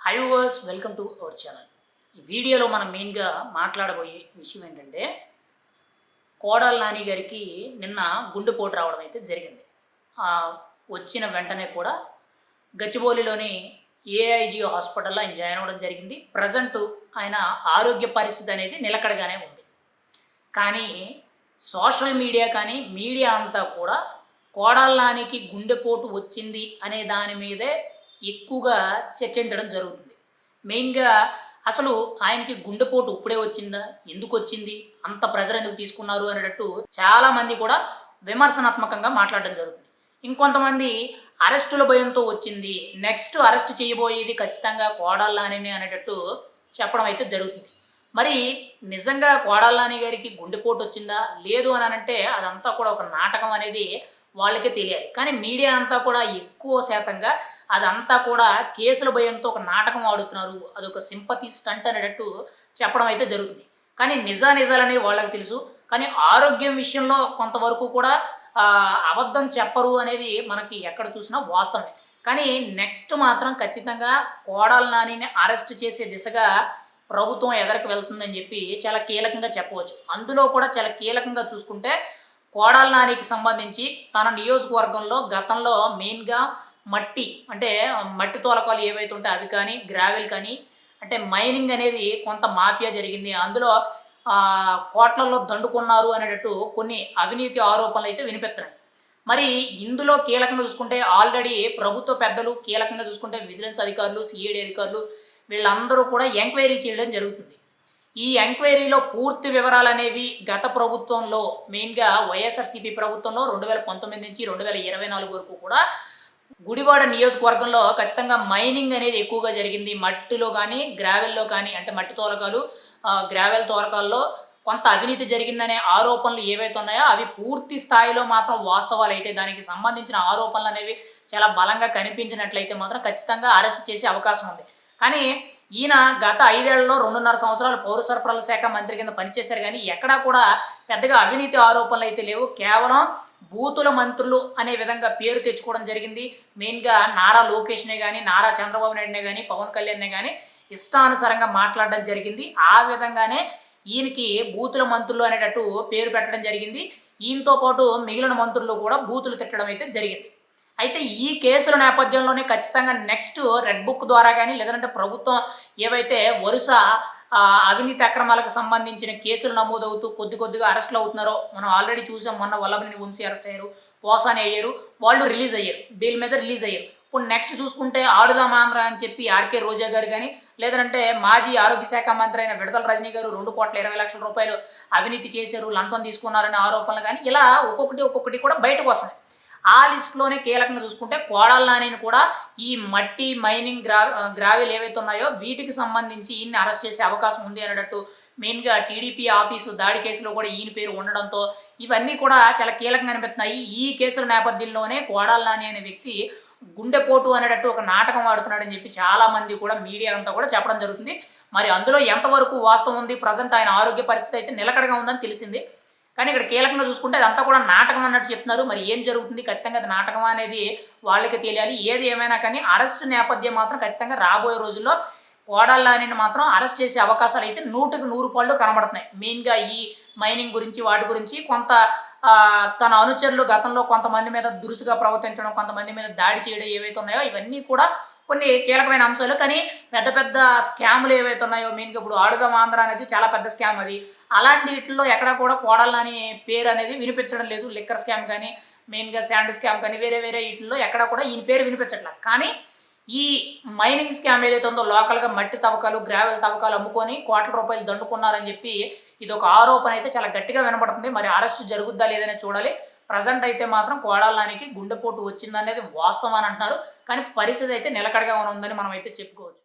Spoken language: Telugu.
Hi viewers welcome to our channel ఈ వీడియోలో మనం మెయిన్గా మాట్లాడబోయే విషయం ఏంటంటే కోడాల నాని గారికి నిన్న గుండెపోటు రావడం అయితే జరిగింది. వచ్చిన వెంటనే కూడా గచ్చిబౌలిలోని ఏఐజీ హాస్పిటల్లో ఆయన జాయిన్ అవ్వడం జరిగింది. ప్రజెంట్ ఆయన ఆరోగ్య పరిస్థితి అనేది నిలకడగానే ఉంది. కానీ సోషల్ మీడియా కానీ మీడియా అంతా కూడా కోడాల నానికి గుండెపోటు వచ్చింది అనే దాని మీదే ఎక్కువగా చర్చించడం జరుగుతుంది. మెయిన్గా అసలు ఆయనకి గుండెపోటు ఇప్పుడే వచ్చిందా? ఎందుకు వచ్చింది? అంత ప్రెజర్ ఎందుకు తీసుకున్నారు? అనేటట్టు చాలామంది కూడా విమర్శనాత్మకంగా మాట్లాడడం జరుగుతుంది. ఇంకొంతమంది అరెస్టుల భయంతో వచ్చింది. నెక్స్ట్ అరెస్ట్ చేయబోయేది ఖచ్చితంగా కోడాలని అనేటట్టు చెప్పడం అయితే జరుగుతుంది. మరి నిజంగా కోడాలని గారికి గుండెపోటు వచ్చిందా? లేదు అని అంటే అదంతా కూడా ఒక నాటకం అనేది వాళ్ళకే తెలియాలి. కానీ మీడియా అంతా కూడా ఎక్కువ శాతంగా అదంతా కూడా కేసుల భయంతో ఒక నాటకం ఆడుతున్నారు. అదొక సింపతి స్టంట్ అనేటట్టు చెప్పడం అయితే జరుగుతుంది. కానీ నిజా నిజాలనేవి వాళ్ళకి తెలుసు. కానీ ఆరోగ్యం విషయంలో కొంతవరకు కూడా అబద్ధం చెప్పరు అనేది మనకి ఎక్కడ చూసినా వాస్తవమే. కానీ నెక్స్ట్ మాత్రం ఖచ్చితంగా కోడాల నానిని అరెస్ట్ చేసే దిశగా ప్రభుత్వం ఎదరికి వెళ్తుందని చెప్పి చాలా కీలకంగా చెప్పవచ్చు. అందులో కూడా చాలా కీలకంగా చూసుకుంటే కోడాల నానికి సంబంధించి తన నియోజకవర్గంలో గతంలో మెయిన్గా మట్టి అంటే మట్టి తోలకాలు ఏవైతే ఉంటాయో అవి కానీ గ్రావెల్ కానీ అంటే మైనింగ్ అనేది కొంత మాఫియా జరిగింది. అందులో కోట్లలో దండుకున్నారు అనేటట్టు కొన్ని అవినీతి ఆరోపణలు అయితే వినిపిస్తున్నాయి. మరి ఇందులో కీలకంగా చూసుకుంటే ఆల్రెడీ ప్రభుత్వ పెద్దలు కీలకంగా చూసుకుంటే విజిలెన్స్ అధికారులు సిఐడి అధికారులు వీళ్ళందరూ కూడా ఎంక్వైరీ చేయడం జరుగుతుంది. ఈ ఎంక్వైరీలో పూర్తి వివరాలు అనేవి గత ప్రభుత్వంలో మెయిన్గా వైఎస్ఆర్సీపీ ప్రభుత్వంలో రెండు వేల పంతొమ్మిది నుంచి రెండు వేల ఇరవై నాలుగు వరకు కూడా గుడివాడ నియోజకవర్గంలో ఖచ్చితంగా మైనింగ్ అనేది ఎక్కువగా జరిగింది. మట్టిలో కానీ గ్రావెల్లో కానీ అంటే మట్టి తోలకాలు గ్రావెల్ తోలకాల్లో కొంత అవినీతి జరిగిందనే ఆరోపణలు ఏవైతే ఉన్నాయో అవి పూర్తి స్థాయిలో మాత్రం వాస్తవాలు అయితే దానికి సంబంధించిన ఆరోపణలు అనేవి చాలా బలంగా కనిపించినట్లయితే మాత్రం ఖచ్చితంగా అరెస్ట్ చేసే అవకాశం ఉంది. కానీ ఈయన గత ఐదేళ్ళలో రెండున్నర సంవత్సరాలు పౌర సరఫరాల శాఖ మంత్రి కింద పనిచేశారు. కానీ ఎక్కడా కూడా పెద్దగా అవినీతి ఆరోపణలు అయితే లేవు. కేవలం బూతుల మంత్రులు అనే విధంగా పేరు తెచ్చుకోవడం జరిగింది. మెయిన్గా నారా లోకేష్నే కానీ నారా చంద్రబాబు నాయుడునే కానీ పవన్ కళ్యాణ్నే కానీ ఇష్టానుసారంగా మాట్లాడడం జరిగింది. ఆ విధంగానే ఈయనకి బూతుల మంత్రులు అనేటట్టు పేరు పెట్టడం జరిగింది. ఈయనతో పాటు మిగిలిన మంత్రులు కూడా బూతులు తిట్టడం అయితే జరిగింది. అయితే ఈ కేసుల నేపథ్యంలోనే ఖచ్చితంగా నెక్స్ట్ రెడ్ బుక్ ద్వారా కానీ లేదంటే ప్రభుత్వం ఏవైతే వరుస అవినీతి అక్రమాలకు సంబంధించిన కేసులు నమోదవుతూ కొద్ది కొద్దిగా అరెస్టులు అవుతున్నారో మనం ఆల్రెడీ చూసాం. మొన్న వల్లభనేని వంశీ అరెస్ట్ అయ్యారు పోసాని అయ్యారు వాళ్ళు రిలీజ్ అయ్యారు బెయిల్ మీద రిలీజ్ అయ్యారు. ఇప్పుడు నెక్స్ట్ చూసుకుంటే ఆడుదాం ఆంధ్ర అని చెప్పి ఆర్కే రోజా గారు కానీ లేదంటే మాజీ ఆరోగ్య శాఖ మంత్రి అయిన విడతల రజనీ గారు రెండు కోట్ల ఇరవై లక్షల రూపాయలు అవినీతి చేశారు లంచం తీసుకున్నారనే ఆరోపణలు కానీ ఇలా ఒక్కొక్కటి ఒక్కొక్కటి కూడా బయటకు వస్తున్నాయి. ఆ లిస్టులోనే కీలకంగా చూసుకుంటే కోడాల కూడా ఈ మట్టి మైనింగ్ గ్రా గ్రావెల్ ఏవైతే ఉన్నాయో వీటికి సంబంధించి ఈయన్ని అరెస్ట్ చేసే అవకాశం ఉంది అనేటట్టు మెయిన్గా టీడీపీ ఆఫీసు దాడి కేసులో కూడా ఈయన పేరు ఉండడంతో ఇవన్నీ కూడా చాలా కీలకంగా అనిపిస్తున్నాయి. ఈ కేసుల నేపథ్యంలోనే కోడాల అనే వ్యక్తి గుండెపోటు అనేటట్టు ఒక నాటకం ఆడుతున్నాడని చెప్పి చాలామంది కూడా మీడియా అంతా కూడా చెప్పడం జరుగుతుంది. మరి అందులో ఎంతవరకు వాస్తవం ఉంది? ప్రజెంట్ ఆయన ఆరోగ్య పరిస్థితి అయితే నిలకడగా ఉందని తెలిసింది. కానీ ఇక్కడ కీలకంగా చూసుకుంటే అదంతా కూడా నాటకం అన్నట్టు చెప్తున్నారు. మరి ఏం జరుగుతుంది? ఖచ్చితంగా అది నాటకం అనేది వాళ్ళకి తెలియాలి. ఏది ఏమైనా కానీ అరెస్ట్ నేపథ్యం మాత్రం ఖచ్చితంగా రాబోయే రోజుల్లో కోడళ్ళని మాత్రం అరెస్ట్ చేసే అవకాశాలు అయితే నూటికి నూరు పాళ్ళు కనబడుతున్నాయి. మెయిన్గా ఈ మైనింగ్ గురించి వాటి గురించి కొంత తన అనుచరులు గతంలో కొంతమంది మీద దురుసుగా ప్రవర్తించడం కొంతమంది మీద దాడి చేయడం ఏవైతే ఉన్నాయో ఇవన్నీ కూడా కొన్ని కీలకమైన అంశాలు కానీ పెద్ద పెద్ద స్కాములు ఏవైతే ఉన్నాయో మెయిన్గా ఇప్పుడు ఆడుదాం ఆంధ్ర అనేది చాలా పెద్ద స్కామ్ అది. అలాంటి వీటిల్లో ఎక్కడ కూడా కోడళ్ళని పేరు అనేది వినిపించడం లేదు. లిక్కర్ స్కామ్ కానీ మెయిన్గా శాండ్ స్కామ్ కానీ వేరే వేరే వీటిల్లో ఎక్కడ కూడా ఈయన పేరు వినిపించట్లేదు కానీ ఈ మైనింగ్ స్కామ్ ఏదైతే ఉందో లోకల్గా మట్టి తవ్వకాలు గ్రావెల్ తవ్వకాలు అమ్ముకొని కోట్ల రూపాయలు దండుకున్నారని చెప్పి ఇది ఒక ఆరోపణ అయితే చాలా గట్టిగా వినపడుతుంది. మరి అరెస్ట్ జరుగుద్దా లేదనే చూడాలి. ప్రజెంట్ అయితే మాత్రం కోడాలానికి గుండెపోటు వచ్చిందనేది వాస్తవం అని అంటున్నారు. కానీ పరిస్థితి అయితే నిలకడగా ఉందని మనం అయితే చెప్పుకోవచ్చు.